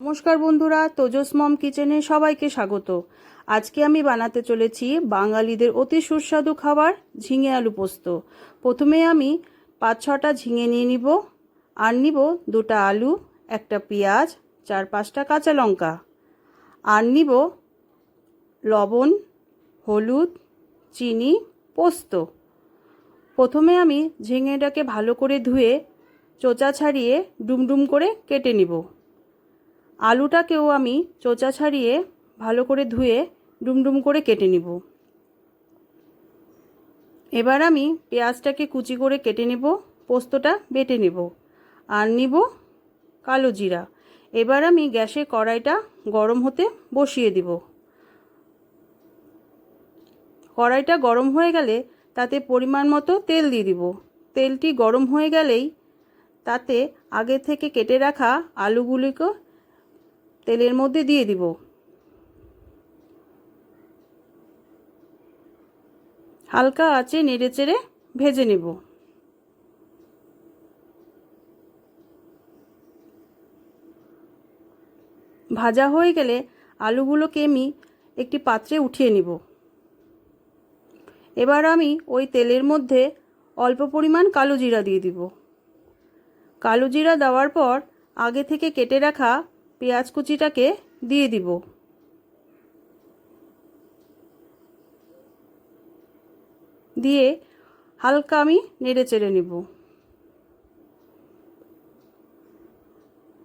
নমস্কার বন্ধুরা, তোজস মম কিচেনে সবাইকে স্বাগত। আজকে আমি বানাতে চলেছি বাঙালিদের অতি সুস্বাদু খাবার ঝিঙে আলু পোস্ত। প্রথমে আমি পাঁচ ছটা ঝিঙে নিয়ে নিব, আর নিব দুটা আলু, একটা পেঁয়াজ, চার পাঁচটা কাঁচা লঙ্কা। আর নিব লবণ, হলুদ, চিনি, পোস্ত। প্রথমে আমি ঝিঙেটাকে ভালো করে ধুয়ে চোচা ছাড়িয়ে ডুমডুম করে কেটে নিব। আলুটাকেও আমি চোচা ছাড়িয়ে ভালো করে ধুয়ে ডুমডুম করে কেটে নিব। এবার আমি পেঁয়াজটাকে কুচি করে কেটে নেব, পোস্তটা বেটে নেব আর নিব কালো জিরা। এবার আমি গ্যাসে কড়াইটা গরম হতে বসিয়ে দিব। কড়াইটা গরম হয়ে গেলে তাতে পরিমাণ মতো তেল দিয়ে দিব। তেলটি গরম হয়ে গেলেই তাতে আগে থেকে কেটে রাখা আলুগুলিকে তেলের মধ্যে দিয়ে দিব। হালকা আঁচে নেড়ে চেড়ে ভেজে নেব। ভাজা হয়ে গেলে আলুগুলোকে আমি একটি পাত্রে উঠিয়ে নিব। এবার আমি ওই তেলের মধ্যে অল্প পরিমাণ কালো জিরা দিয়ে দিব। কালো জিরা দেওয়ার পর আগে থেকে কেটে রাখা পেঁয়াজ কুচিটাকে দিয়ে দিব। দিয়ে হালকা আমি নেড়ে চেড়ে নিব।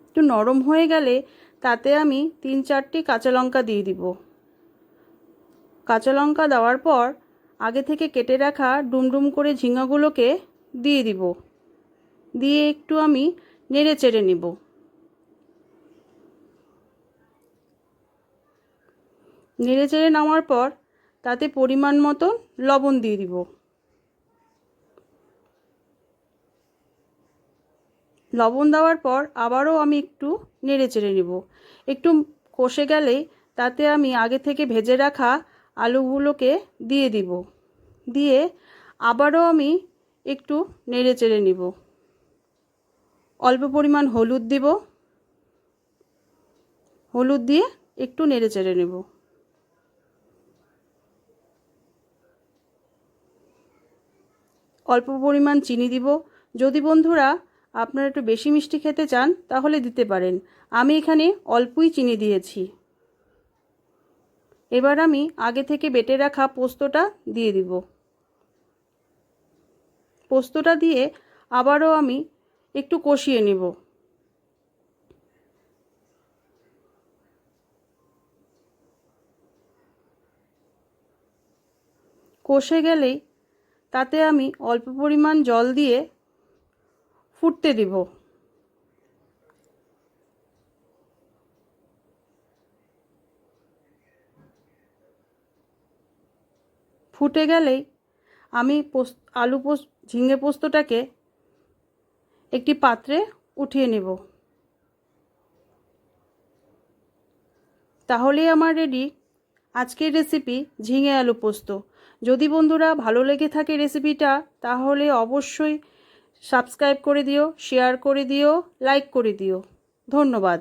একটু নরম হয়ে গেলে তাতে আমি তিন চারটি কাঁচা লঙ্কা দিয়ে দিব। কাঁচা লঙ্কা দেওয়ার পর আগে থেকে কেটে রাখা ডুমডুম করে ঝিঙাগুলোকে দিয়ে দিব। দিয়ে একটু আমি নেড়ে চেড়ে নিব। নেড়ে চেড়ে নামার পর তাতে পরিমাণ মতো লবণ দিয়ে দিব। লবণ দেওয়ার পর আবারও আমি একটু নেড়ে চেড়ে নেব। একটু কষে গেলেই তাতে আমি আগে থেকে ভেজে রাখা আলুগুলোকে দিয়ে দিব। দিয়ে আবারও আমি একটু নেড়ে চেড়ে নিব। অল্প পরিমাণ হলুদ দিব। হলুদ দিয়ে একটু নেড়ে চেড়ে নেব। অল্প পরিমাণ চিনি দিব। যদি বন্ধুরা আপনারা একটু বেশি মিষ্টি খেতে চান, তাহলে দিতে পারেন। আমি এখানে অল্পই চিনি দিয়েছি। এবার আমি আগে থেকে বেটে রাখা পোস্তটা দিয়ে দিব। পোস্তটা দিয়ে আবারও আমি একটু কষিয়ে নেব। কষে গেলেই তাতে আমি অল্প পরিমাণ জল দিয়ে ফুটতে দিব। ফুটে গেলেই আমি পোস্ত, আলু পোস্ত, ঝিঙে পোস্তটাকে একটি পাত্রে উঠিয়ে নেব। তাহলেই আমার রেডি। আজকের রেসিপি ঝিঙে আলু পোস্ত। যদি বন্ধুরা ভালো লেগে থাকে রেসিপিটা তাহলে অবশ্যই সাবস্ক্রাইব করে দিও শেয়ার করে দিও লাইক করে দিও। ধন্যবাদ।